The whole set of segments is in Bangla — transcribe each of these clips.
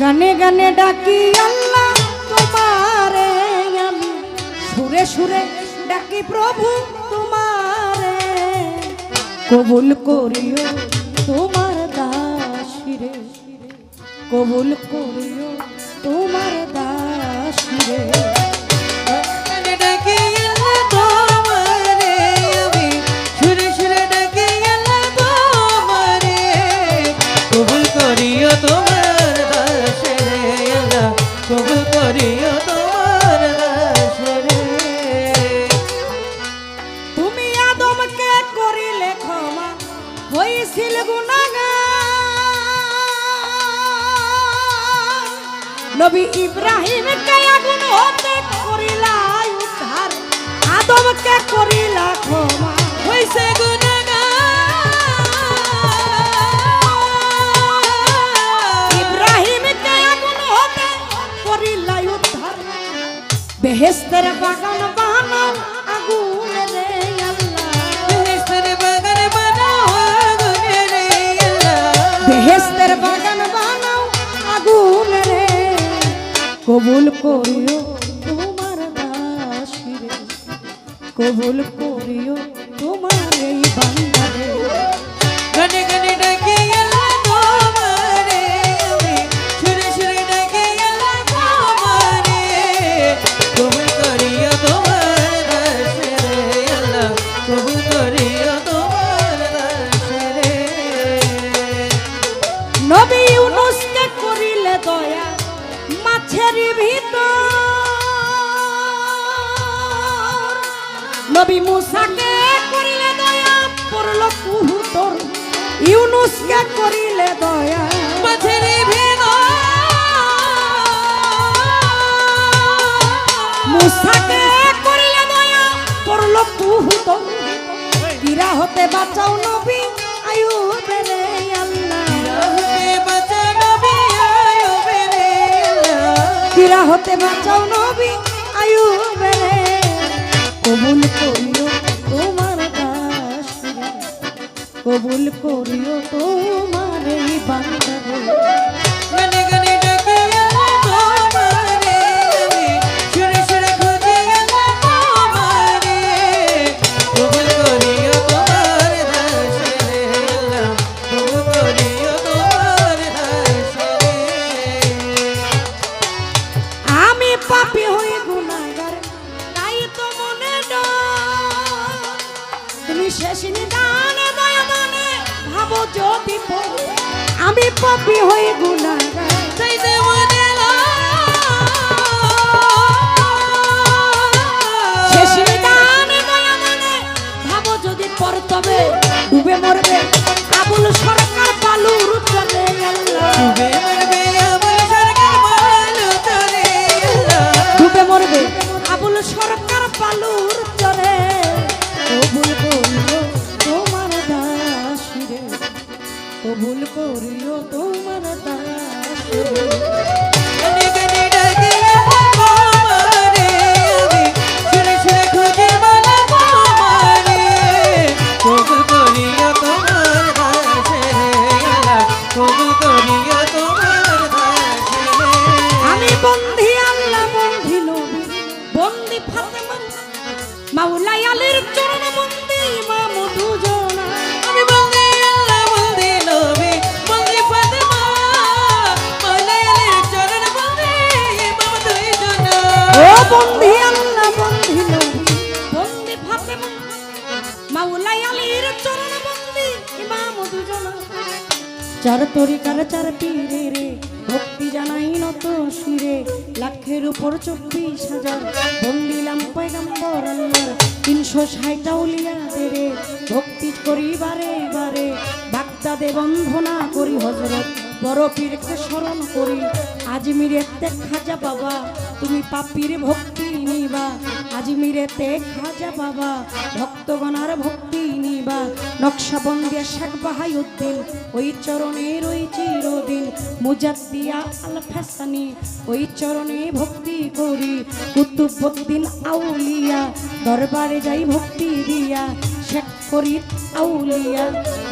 গানে গানে ডাকি, আল্লাহ, তোমারে সুরে সুরে ডাকি, প্রভু, তোমারে। কবুল করিও তোমার দাসিরে কবুল করিও তোমার নবী ইব্রাহিম কে আগুন হতে করিলা, উদ্ধার আদম কে করিলা ক্ষমা। হইছে ইব্রাহিম কে আগুন হতে করিলা, উদ্ধার। বেহেস্তের বাগান কবুল করিও তোমার দাসিরে কবুল করিও তোমার এই বান্দারে গানে গানে ডাকে আল্লাহ ভিতর। নবী মুসাকে করিলে দয়া পড়ল কুহুতর। ইউনুসকে করিলে দয়া মাঝের মুসাকে করিলে দয়া পড়ল কুহুতর। কিরা হতে বাঁচাও নবী আয়ুবে কিরা হতে বাঁচাও নবী আয়ু বেড়ে। কবুল করিও তোমার দাস কবুল করিও তোমার এই পাপি হই গুনাহগার তাই তো মনে তুমি শেষ নিদান, দয়া দানে ভাবো যদি আমি পাপি হয়ে দেওয়ানে পালুর চলে কবুল করিও তোমার দাসিরে। কবুল করিও তোমার দাসিরে। বন্ধি আল্লাহ বন্ধি চার তরিকার চার পীরে রে, ভক্তি জানাই নত শিরে। লাখের উপর চব্বিশ হাজার, বন্দিলাম পয়গাম্বর আল্লাহর। তিনশো ষাট উলিয়া রে, ভক্তি করি বারে। বারে বাগদাদে বন্ধনা করি হজরত বড় পীরকে স্মরণ করি। আজমিরেতে খাজা বাবা, তুমি পাপির ভক্তি নিবা। আজমিরেতে খাজা বাবা ভক্তগণার ভক্তি নিবা। নকশাবন্দিয়া শেখ বাহাইউদ্দিন, ওই চরণের ওই চিরদিন। মুজাদ্দিয়া আল ফেসানি ওই চরণে ভক্তি করি। কুতুবুদ্দিন আউলিয়া, দরবারে যাই ভক্তি দিয়া। শেখ ফরিদ আউলিয়া,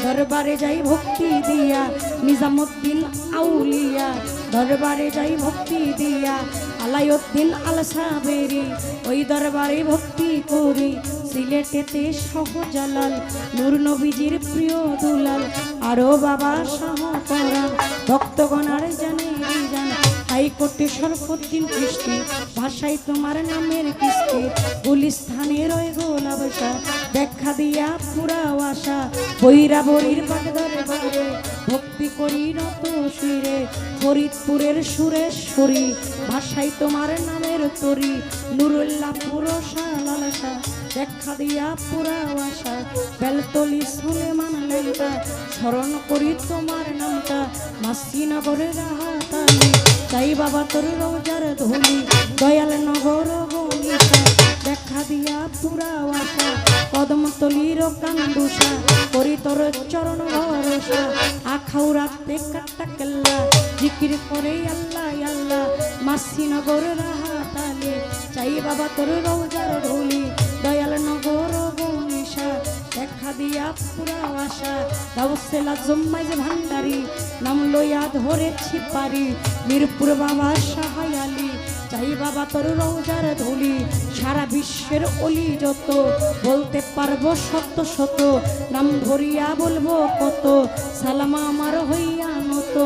দরবারে যাই ভক্তি দিয়া, নিজামুদ্দিন আউলিয়া, দরবারে যাই ভক্তি দিয়া, আলাইউদ্দিন আল সাবেরি ওই দরবারে ভক্তি করি, সিলেটেতে সহজালাল নূর নবীজির প্রিয় দুলাল, আরও বাবা শাহ ভক্তগণ আর জানে জান। হাইকোর্টে সর্বদিন কৃষ্টি ভাষায় তোমার নামের কিস্তি গুলিস্থানের ওই গোলাবসা দেখা দিয়া পুরা আশা বৈরা বরির বাগদরে বাগরে ভক্তি করি নত শিরে, ফরিদপুরের সুরেশ্বরী ভাষায় তোমার নামের তরি নুরুল্লাহ পুরসা লালসা দেখা দিয়া পুরা আশা, বেলতলি সুলেমান লেঙ্কা স্মরণ করি তোমার নামটা মাসিনগরের রাহাতালি। তাই বাবা তোর রোজার ধুলি, দয়াল নগর গণিতা দেখা দিয়া পুরা আশা কদমতলির কান্দুষা, করি তোর চরণ ভরসা আখাউ রাতে কাট্টা কেল্লা, জিকির করে আল্লাহ আল্লাহ, মাসি মাসিনগর রাহাতালি। চাই বাবা তোর রোজার ধুলি, দয়াল নগর আশা গাউসেলা জম্মাই যে ভান্ডারি, নাম লইয়া ধরেছি পারি। মিরপুর বাবা সাহায়ালি চাই বাবা তোর রোজার ধুলি, সারা বিশ্বের অলি যত, বলতে পারব শত শত, নাম ধরিয়া বলব কত, সালামা আমার হইয়া নত।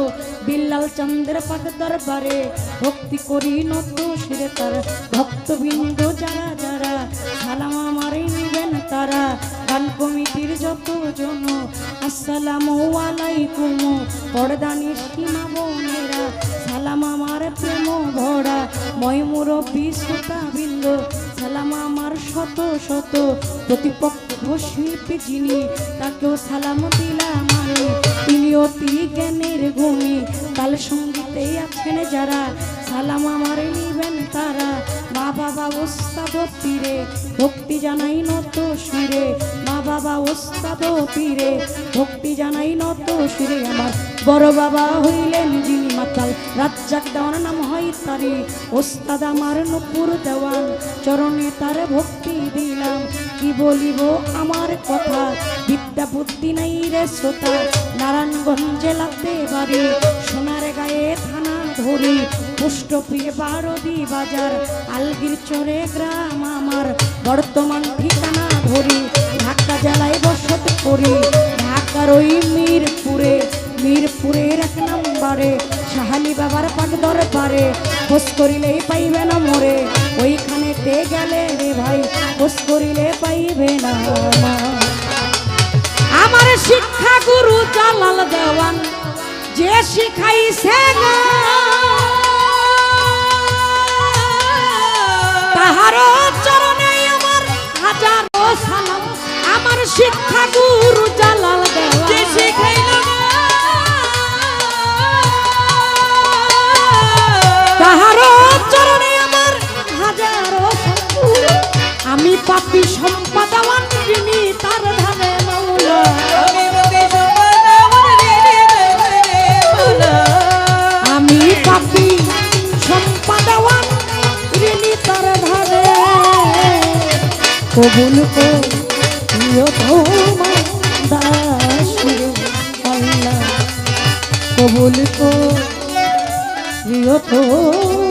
বিল্লাল চন্দ্রের পাক দরবারে ভক্তি করি নত শিরে তার। ভক্তবৃন্দ যারা যারা, সালাম আমারই নিবেন তারা। গান কমিটির যত জন আসসালামু আলাইকুম। পর্দানি সীমা বোনেরা, সালাম আমার প্রেম ভরা। ময়মুর বিশ্বতা বিন্দ, সালাম আমার শত শত। প্রতিপক্ষ শিল্পী যিনি, তাকেও সালাম দিলাম আমি। তিনি অতি জ্ঞানের গুণী, তাল সঙ্গীতে আছেন যারা। সালাম আমার নিবেন তারা। মা বাবা ওস্তাদ পীরে ভক্তি জানাই নত সুরে। বাবা ওস্তাদ পীরে, ভক্তি জানাই নত সুরে আমার। বড় বাবা হইলেন যিনি মাতাল রাজ্জাক দেওয়ার নাম হয় তারি। ওস্তাদ আমার নপুর দেওয়ান, চরণে তার ভক্তি দিলাম। কি বলিব আমার কথা? বিদ্যা বুদ্ধি নাই রে শ্রোতা। নারায়ণগঞ্জ জেলাতে বাড়ি, সোনার গায়ে থানা ধরি। পুষ্টপ্রিয় বারদি বাজার, আলগির চরে গ্রাম আমার। বর্তমান ঠিকানা ধরি। জেলায় বসত করি ঢাকার ওই মিরপুরে মিরপুরের এক নম্বরে সাহালি বাবার পাক দরবারে খোঁজ করিলেই পাইবে না মোরে ওইখানেতে গেলে রে ভাই খোঁজ করিলে পাইবে না আমার। শিক্ষা গুরু জালাল দেওয়ান যে শিখাইছে গো, শিক্ষা গুরু জালাল দেওয়ান যে শিখাইল তাহারও চরণে আমার হাজারো আমি পাপি কবুল কো প্রিয় তোমার